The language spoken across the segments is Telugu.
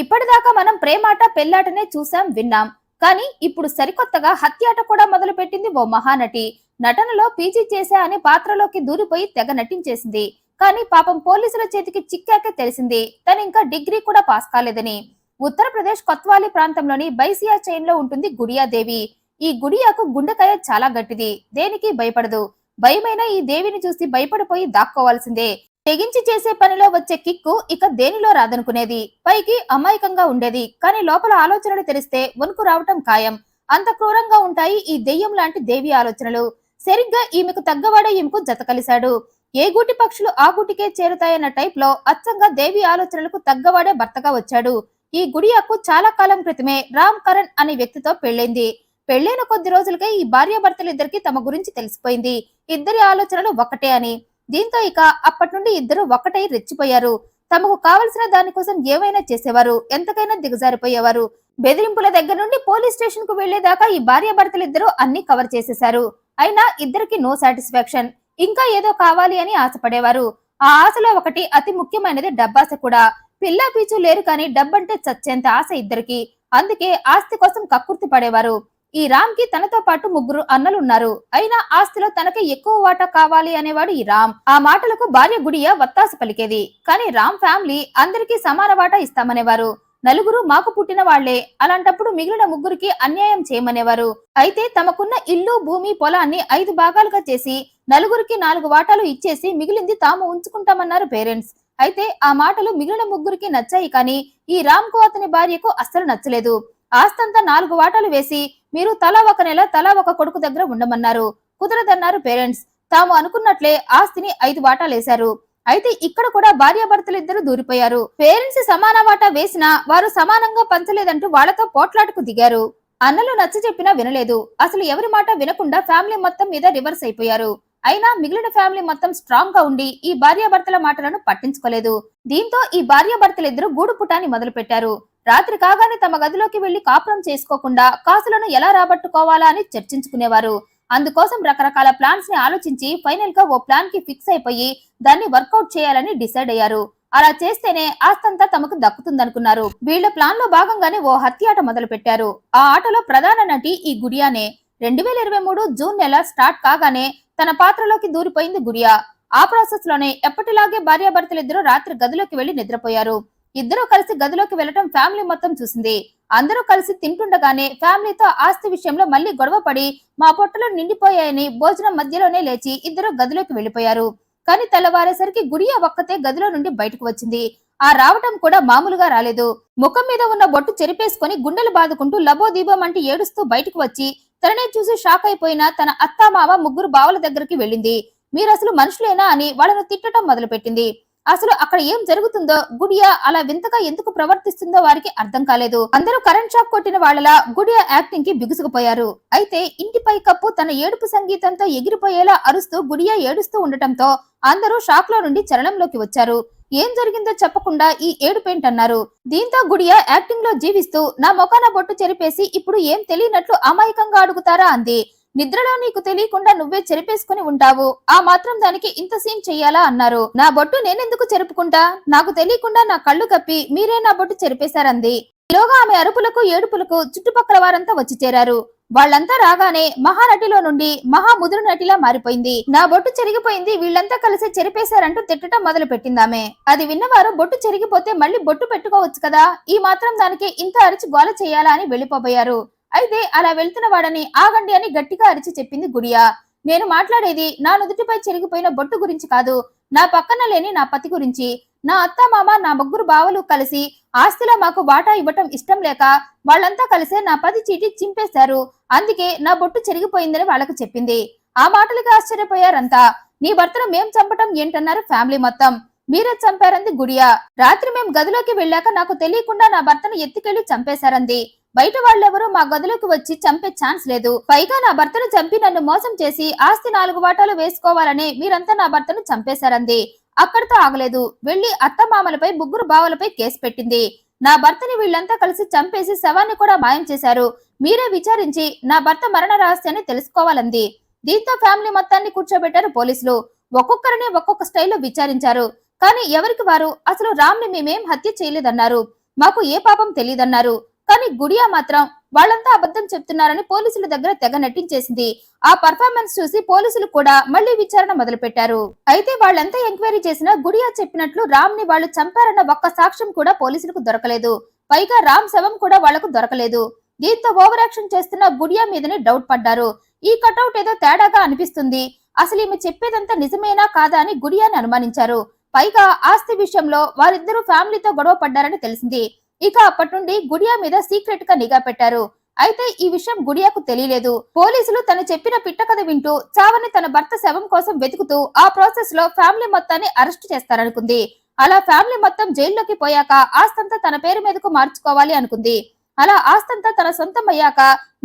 ఇప్పటిదాకా మనం ప్రేమాట పెళ్ళాటనే చూసాం విన్నాం. కానీ ఇప్పుడు సరికొత్తగా హత్యాట కూడా మొదలు పెట్టింది ఓ మహానటి. నటనలో పీజీ చేశా అనే పాత్రలోకి దూరిపోయి తెగ నటించేసింది. కానీ పాపం పోలీసుల చేతికి చిక్కాకే తెలిసింది. తను ఇంకా డిగ్రీ కూడా పాస్ కాలేదని. ఉత్తరప్రదేశ్ కొత్వాలి ప్రాంతంలోని బైసియా చైన్లో ఉంటుంది గుడియాదేవి. ఈ గుడియాకు గుండెకాయ చాలా గట్టిది. దేనికి భయపడదు. భయమైన ఈ దేవిని చూసి భయపడిపోయి దాక్కోవాల్సిందే. తెగించి చేసే పనిలో వచ్చే కిక్కు ఇక దేనిలో రాదనుకునేది? పైకి అమాయకంగా ఉండేది. కానీ లోపల ఆలోచనలు తెలిస్తే వణుకు రావటం ఖాయం. అంత క్రూరంగా ఉంటాయి ఈ దెయ్యం లాంటి దేవి ఆలోచనలు. సరిగ్గా ఈమెకు తగ్గవాడే ఈమెకు జత కలిశాడు. ఏ గూటి పక్షులు ఆ గూటికే చేరుతాయన్న టైప్లో అచ్చంగా దేవి ఆలోచనలకు తగ్గవాడే భర్తగా వచ్చాడు. ఈ గుడియాకు చాలా కాలం క్రితమే రామ్ కరణ్ అనే వ్యక్తితో పెళ్ళైంది పెళ్ళైన కొద్ది రోజులకే ఈ భార్యాభర్తలిద్దరికి తమ గురించి తెలిసిపోయింది. ఇద్దరి ఆలోచనలు ఒకటే అని. దీంతో ఇక అప్పటి నుండి ఇద్దరు ఒక్కటై రెచ్చిపోయారు. తమకు కావలసిన దానికోసం ఏమైనా చేసేవారు ఎంతకైనా దిగజారిపోయేవారు. బెదిరింపుల దగ్గర నుండి పోలీస్ స్టేషన్కు వెళ్ళేదాకా ఈ భార్యాభర్తలిద్దరూ అన్ని కవర్ చేసేశారు. అయినా ఇద్దరికి నో సాటిస్ఫాక్షన్. ఇంకా ఏదో కావాలి అని ఆశపడేవారు. ఆ ఆశలో ఒకటి అతి ముఖ్యమైనది డబ్బాస కూడా. పిల్ల పీచు లేరు కానీ డబ్బంటే చచ్చేంత ఆశ ఇద్దరికి. అందుకే ఆస్తి కోసం కక్కుర్తి పడేవారు. ఈ రామ్కి తనతో పాటు ముగ్గురు అన్నలు ఉన్నారు అయినా ఆస్తిలో తనకే ఎక్కువ వాటా కావాలి అనేవాడు ఈ రామ్. ఆ మాటలకు భార్య గుడియ వత్తాసు పలికేది. కానీ రామ్ ఫ్యామిలీ అందరికీ సమాన వాటా ఇస్తామనేవారు. నలుగురు మాకు పుట్టిన వాళ్ళే. అలాంటప్పుడు మిగిలిన ముగ్గురికి అన్యాయం చేయమనేవారు. అయితే తమకున్న ఇల్లు భూమి పొలాన్ని ఐదు భాగాలుగా చేసి నలుగురికి నాలుగు వాటాలు ఇచ్చేసి మిగిలింది తాము ఉంచుకుంటామన్నారు పేరెంట్స్. అయితే ఆ మాటలు మిగిలిన ముగ్గురికి నచ్చాయి కానీ ఈ రామ్కు అతని భార్యకు అస్సలు నచ్చలేదు. ఆస్తంతా నాలుగు వాటాలు వేసి మీరు తలా ఒక నెల తలా ఒక కొడుకు దగ్గర ఉండమన్నారు. కుదరదన్నారు పేరెంట్స్. తాము అనుకున్నట్లే ఆస్తిని ఐదు వాటాలేశారు అయితే ఇక్కడ కూడా భార్యాభర్తలు ఇద్దరు దూరిపోయారు. పేరెంట్స్ సమాన వాటా వేసినా వారు సమానంగా పంచలేదంటూ వాళ్ళతో పోట్లాటకు దిగారు. అన్నలు నచ్చ చెప్పినా వినలేదు. అసలు ఎవరి మాట వినకుండా ఫ్యామిలీ మొత్తం మీద రివర్స్ అయిపోయారు. అయినా మిగిలిన ఫ్యామిలీ మొత్తం స్ట్రాంగ్గా ఉండి ఈ భార్యాభర్తల మాటలను పట్టించుకోలేదు. దీంతో ఈ భార్యాభర్తలిద్దరూ గూడు పుటాన్ని మొదలు పెట్టారు రాత్రి కాగానే తమ గదిలోకి వెళ్ళి కాపురం చేసుకోకుండా కాసులను ఎలా రాబట్టుకోవాలా అని చర్చించుకునేవారు. అందుకోసం రకరకాల ప్లాన్స్ని ఆలోచించి ఫైనల్గా ఓ ప్లాన్కి ఫిక్స్ అయిపోయి దాన్ని వర్కౌట్ చేయాలని డిసైడ్ అయ్యారు. అలా చేస్తేనే ఆస్తంతా తమకు దక్కుతుందనుకున్నారు. వీళ్ళ ప్లాన్లో భాగంగానే ఓ హత్యాట మొదలు పెట్టారు ఆ ఆటలో ప్రధాన నటి ఈ గుడియానే. రెండు వేల ఇరవై మూడు జూన్ నెల స్టార్ట్ కాగానే తన పాత్రలోకి దూరిపోయింది గుడియా. ఆ ప్రాసెస్లోనే ఎప్పటిలాగే భార్యాభర్తలిద్దరూ రాత్రి గదిలోకి వెళ్ళి నిద్రపోయారు. ఇద్దరూ కలిసి గదిలోకి వెళ్ళటం ఫ్యామిలీ మొత్తం చూసింది. అందరూ కలిసి తింటుండగానే ఫ్యామిలీతో ఆస్తి విషయంలో మళ్ళీ గొడవ పడి మా పొట్టలో నిండిపోయాయని భోజనం మధ్యలోనే లేచి ఇద్దరు గదిలోకి వెళ్ళిపోయారు కానీ తెల్లవారేసరికి గుడియ ఒక్కతే గదిలో నుండి బయటకు వచ్చింది. ఆ రావటం కూడా మామూలుగా రాలేదు. ముఖం మీద ఉన్న బొట్టు చెరిపేసుకుని గుండెలు బాదుకుంటూ లబోదీబం అంటూ ఏడుస్తూ బయటకు వచ్చి తననే చూసి షాక్ అయిపోయిన తన అత్తామామ ముగ్గురు బావల దగ్గరికి వెళ్ళింది. మీరు అసలు మనుషులేనా అని వాళ్ళను తిట్టడం మొదలుపెట్టింది. అసలు అక్కడ ఏం జరుగుతుందో గుడియా అలా వింతగా ఎందుకు ప్రవర్తిస్తుందో వారికి అర్థం కాలేదు. అందరూ కరెంట్ షాక్ కొట్టిన వాళ్ళలా గుడియా యాక్టింగ్కి బిగుసుకుపోయారు. అయితే ఇంటి కప్పు తన ఏడుపు సంగీతంతో ఎగిరిపోయేలా అరుస్తూ గుడియా ఏడుస్తూ ఉండటంతో అందరూ షాక్లో నుండి చలనంలోకి వచ్చారు. ఏం జరిగిందో చెప్పకుండా ఈ ఏడుపేంటన్నారు. దీంతో గుడియా యాక్టింగ్లో జీవిస్తూ నా మొఖాన బొట్టు చెరిపేసి ఇప్పుడు ఏం తెలియనట్లు అమాయకంగా అడుగుతారా అంది. నిద్రలో నీకు తెలియకుండా నువ్వే చెరిపేసుకుని ఉంటావు. ఆ మాత్రం దానికి ఇంత సీన్ చెయ్యాలా అన్నారు. నా బొట్టు నేనెందుకు చెరుపుకుంటా? నాకు తెలియకుండా నా కళ్ళు కప్పి మీరే నా బొట్టు చెరిపేశారంది. ఈలోగా ఆమె అరుపులకు ఏడుపులకు చుట్టుపక్కల వారంతా వచ్చి చేరారు. వాళ్ళంతా రాగానే మహానటిలో నుండి మహా ముదురు నటిలా మారిపోయింది. నా బొట్టు చెరిగిపోయింది వీళ్ళంతా కలిసి చెరిపేశారంటూ తిట్టడం మొదలు పెట్టిందామె అది విన్నవారు బొట్టు చెరిగిపోతే మళ్ళీ బొట్టు పెట్టుకోవచ్చు కదా? ఈ మాత్రం దానికి ఇంత అరిచి గోల చేయాలా అని వెళ్ళిపోబోయారు అయితే అలా వెళ్తున్న వాడని ఆగండి అని గట్టిగా అరిచి చెప్పింది గుడియా. నేను మాట్లాడేది నా నుదుటిపై చెరిగిపోయిన బొట్టు గురించి కాదు నా పక్కన లేని నా పతి గురించి. నా అత్త మామ నా ముగ్గురు బావలు కలిసి ఆస్తిలో మాకు వాటా ఇవ్వటం ఇష్టం లేక వాళ్ళంతా కలిసే నా పది చీటి చింపేశారు. అందుకే నా బొట్టు చెరిగిపోయిందని వాళ్ళకు చెప్పింది. ఆ మాటలకి ఆశ్చర్యపోయారంతా. నీ భర్తను మేం చంపటం ఏంటన్నారు ఫ్యామిలీ మొత్తం. మీరే చంపారంది గుడియా. రాత్రి మేం గదిలోకి వెళ్ళాక నాకు తెలియకుండా నా భర్తను ఎత్తుకెళ్ళి చంపేశారంది. బయట వాళ్ళెవరూ మా గదిలోకి వచ్చి చంపే ఛాన్స్ లేదు. పైగా నా భర్తను చంపి నన్ను మోసం చేసి ఆస్తి నాలుగు వాటాలు వేసుకోవాలని మీరంతా నా భర్తను చంపేశారంది. అక్కడితో ఆగలేదు. వెళ్ళి అత్తమామలపై ముగ్గురు బావలపై కేసు పెట్టింది. నా భర్తని వీళ్ళంతా కలిసి చంపేసి శవాన్ని కూడా మాయం చేశారు. మీరే విచారించి నా భర్త మరణ రహస్యాన్ని తెలుసుకోవాలంది. దీంతో ఫ్యామిలీ మొత్తాన్ని కూర్చోబెట్టారు పోలీసులు. ఒక్కొక్కరిని ఒక్కొక్క స్టైల్లో విచారించారు. కానీ ఎవరికి వారు? అసలు రామ్ని మేమేం హత్య చేయలేదన్నారు. మాకు ఏ పాపం తెలియదన్నారు. కానీ గుడియా మాత్రం వాళ్ళంతా అబద్ధం చెప్తున్నారని పోలీసుల దగ్గర తెగ నటించేసింది ఆ పర్ఫార్మెన్స్ చూసి పోలీసులు కూడా మళ్ళీ విచారణ మొదలు పెట్టారు అయితే వాళ్ళంతా ఎంక్వైరీ చేసినా గుడియా చెప్పినట్లు రామ్ని వాళ్ళు చంపారన్న ఒక్క సాక్ష్యం కూడా పోలీసులకు దొరకలేదు. పైగా రామ్ శవం కూడా వాళ్ళకు దొరకలేదు. దీంతో ఓవర్ యాక్షన్ చేస్తున్న గుడియా మీదనే డౌట్ పడ్డారు. ఈ కటౌట్ ఏదో తేడాగా అనిపిస్తుంది. అసలు ఈమె చెప్పేదంతా నిజమేనా కాదా అని గుడియాని అనుమానించారు. పైగా ఆస్తి విషయంలో వారిద్దరూ ఫ్యామిలీతో గొడవ పడ్డారని తెలిసింది. ఇక అప్పటి నుండి గుడియా మీద సీక్రెట్గా నిఘా పెట్టారు. అయితే ఈ విషయం గుడియాకు తెలియలేదు. పోలీసులు తను చెప్పిన పిట్టకథ వింటూ చావని తన భర్త శవం కోసం వెతుకుతూ ఆ ప్రాసెస్లో ఫ్యామిలీ మొత్తాన్ని అరెస్ట్ చేస్తారనుకుంది. అలా ఫ్యామిలీ మొత్తం జైల్లోకి పోయాక ఆస్తంతా తన పేరు మీదకు మార్చుకోవాలి అనుకుంది. అలా ఆస్తంతా తన సొంతం అయ్యాక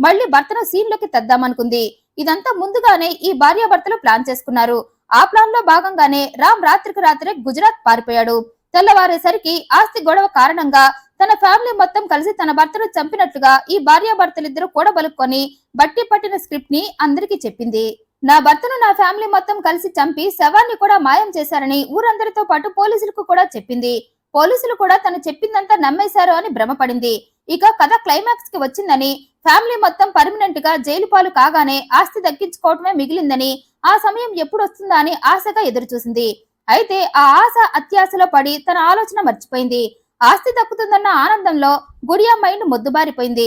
మళ్ళీ భర్తను సీన్లోకి తెద్దామనుకుంది. ఇదంతా ముందుగానే ఈ భార్యాభర్తలు ప్లాన్ చేసుకున్నారు. ఆ ప్లాన్లో భాగంగానే రామ్ రాత్రికి రాత్రే గుజరాత్ పారిపోయాడు. తెల్లవారేసరికి ఆస్తి గొడవ కారణంగా తన ఫ్యామిలీ మొత్తం కలిసి తన భర్తను చంపినట్లుగా ఈ భార్యాభర్తలిద్దరూ కూడబలుక్కొని బట్టి పట్టిన స్క్రిప్ట్ని అందరికీ చెప్పింది. నా భర్తను నా ఫ్యామిలీ మొత్తం కలిసి చంపి శవాన్ని కూడా మాయం చేశారని ఊరందరితో పాటు పోలీసులకు కూడా చెప్పింది. పోలీసులు కూడా తను చెప్పిందంతా నమ్మేశారు అని భ్రమపడింది. ఇక కథ క్లైమాక్స్కి వచ్చిందని ఫ్యామిలీ మొత్తం పర్మనెంట్గా జైలు పాలు కాగానే ఆస్తి దక్కించుకోవటమే మిగిలిందని ఆ సమయం ఎప్పుడు వస్తుందా అని ఆశగా ఎదురుచూసింది. అయితే ఆ ఆశ అత్యాశలో పడి తన ఆలోచన మర్చిపోయింది. ఆస్తి దక్కుతుందన్న ఆనందంలో గుడియా మైండ్ మొద్దుబారిపోయింది.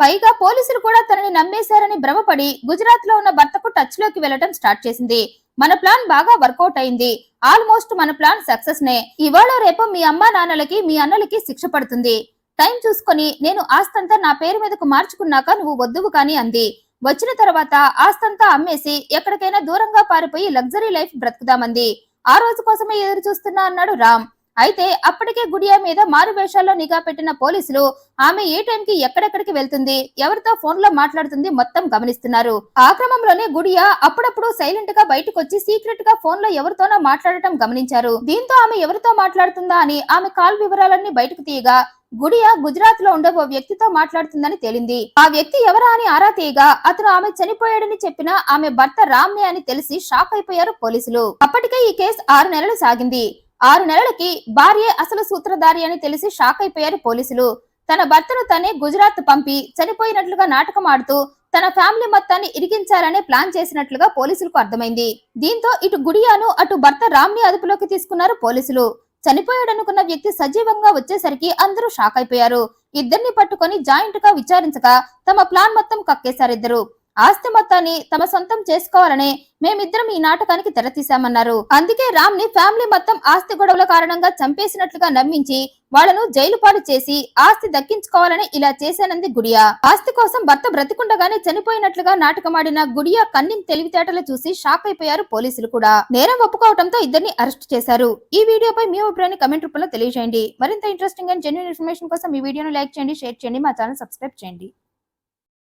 పైగా పోలీసులు కూడా తనని నమ్మేశారని భ్రమపడి గుజరాత్లో ఉన్న భర్తకు టచ్లోకి వెళ్ళటం స్టార్ట్ చేసింది. మన ప్లాన్ బాగా వర్కౌట్ అయింది. ఆల్మోస్ట్ మన ప్లాన్ సక్సెస్ నే ఇవాళ రేపు మీ అమ్మా నాన్నలకి మీ అన్నలకి శిక్ష పడుతుంది. టైం చూసుకొని నేను ఆస్తంతా నా పేరు మీదకు మార్చుకున్నాక నువ్వు వద్దువు కానీ అంది. వచ్చిన తర్వాత ఆస్తంతా అమ్మేసి ఎక్కడికైనా దూరంగా పారిపోయి లగ్జరీ లైఫ్ బ్రతుకుదామంది. ఆ రోజు కోసమే ఎదురు చూస్తున్నా అన్నాడు రామ్. అయితే అప్పటికే గుడియా మీద మారు వేషాల్లో నిఘా పెట్టిన పోలీసులు ఆమె ఏ టైంకి ఎక్కడెక్కడికి వెళ్తుంది ఎవరితో ఫోన్లో మాట్లాడుతుంది మొత్తం గమనిస్తున్నారు. ఆ క్రమంలోనే గుడియా అప్పుడప్పుడు సైలెంట్గా బయటకు వచ్చి సీక్రెట్గా ఫోన్లో ఎవరితోనో మాట్లాడటం గమనించారు. దీంతో ఆమె ఎవరితో మాట్లాడుతుందా అని ఆమె కాల్ వివరాలన్నీ బయటకు తీయగా గుడియా గుజరాత్లో ఉండే ఓ వ్యక్తితో మాట్లాడుతుందని తేలింది. ఆ వ్యక్తి ఎవరా అని ఆరా తీయగా అతను ఆమె చనిపోయాడని చెప్పిన ఆమె భర్త రామ్నే అని తెలిసి షాక్ అయిపోయారు పోలీసులు. అప్పటికే ఈ కేసు ఆరు నెలలు సాగింది. ఆరు నెలలకి భార్య అసలు సూత్రధారి అని తెలిసి షాక్ అయిపోయారు పోలీసులు. తన భర్తను తనే గుజరాత్ పంపి చనిపోయినట్లుగా నాటకం ఆడుతూ తన ఫ్యామిలీ మొత్తాన్ని ఇరికించాలనే ప్లాన్ చేసినట్లుగా పోలీసులకు అర్థమైంది. దీంతో ఇటు గుడియాను అటు భర్త రామ్ని అదుపులోకి తీసుకున్నారు పోలీసులు. చనిపోయాడనుకున్న వ్యక్తి సజీవంగా వచ్చేసరికి అందరూ షాక్ అయిపోయారు. ఇద్దరిని పట్టుకొని జాయింట్గా విచారించగా తమ ప్లాన్ మొత్తం కక్కేశారిద్దరు ఆస్తి మొత్తాన్ని తమ సొంతం చేసుకోవాలనే మేమిద్దరం ఈ నాటకానికి తెరతీశామన్నారు. అందుకే రామ్ని ఫ్యామిలీ మొత్తం ఆస్తి గొడవల కారణంగా చంపేసినట్లుగా నమ్మించి వాళ్ళను జైలు పాలు చేసి ఆస్తి దక్కించుకోవాలని ఇలా చేశానంది గుడియా. ఆస్తి కోసం భర్త బ్రతికుండగానే చనిపోయినట్లుగా నాటకమాడిన గుడియా కన్నిం తెలివితేటలు చూసి షాక్ అయిపోయారు పోలీసులు కూడా. నేరం ఒప్పుకోవడంతో ఇద్దరిని అరెస్ట్ చేశారు. ఈ వీడియోపై మీ అభిప్రాయాన్ని కమెంట్ రూపంలో తెలియజేయండి. మరింత ఇంట్రెస్టింగ్ అండ్ జెన్యున్ ఇన్ఫర్మేషన్ కోసం ఈ వీడియోను లైక్ చేయండి షేర్ చేయండి మా ఛానల్ సబ్స్క్రైబ్ చేయండి.